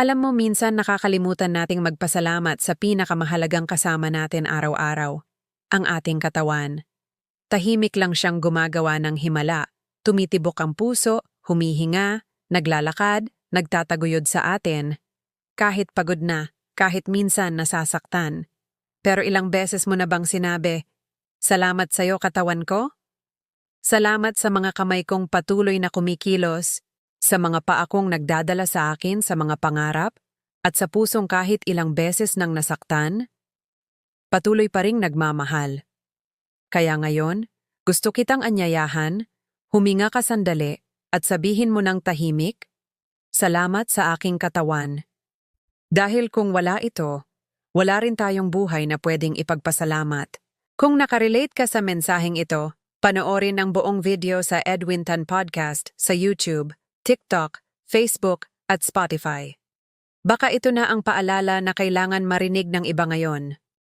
Alam mo minsan nakakalimutan nating magpasalamat sa pinakamahalagang kasama natin araw-araw, ang ating katawan. Tahimik lang siyang gumagawa ng himala, tumitibok ang puso, humihinga, naglalakad, nagtataguyod sa atin. Kahit pagod na, kahit minsan nasasaktan. Pero ilang beses mo na bang sinabi, Salamat sa'yo katawan ko? Salamat sa mga kamay kong patuloy na kumikilos, sa mga paa kong nagdadala sa akin sa mga pangarap, at sa pusong kahit ilang beses nang nasaktan? Patuloy pa ring nagmamahal. Kaya ngayon, gusto kitang anyayahan, huminga ka sandali, at sabihin mo ng tahimik, Salamat sa aking katawan. Dahil kung wala ito, wala rin tayong buhay na pwedeng ipagpasalamat. Kung nakarelate ka sa mensaheng ito, panoorin ang buong video sa Edwin Tan Podcast sa YouTube, TikTok, Facebook, at Spotify. Baka ito na ang paalala na kailangan marinig ng iba ngayon.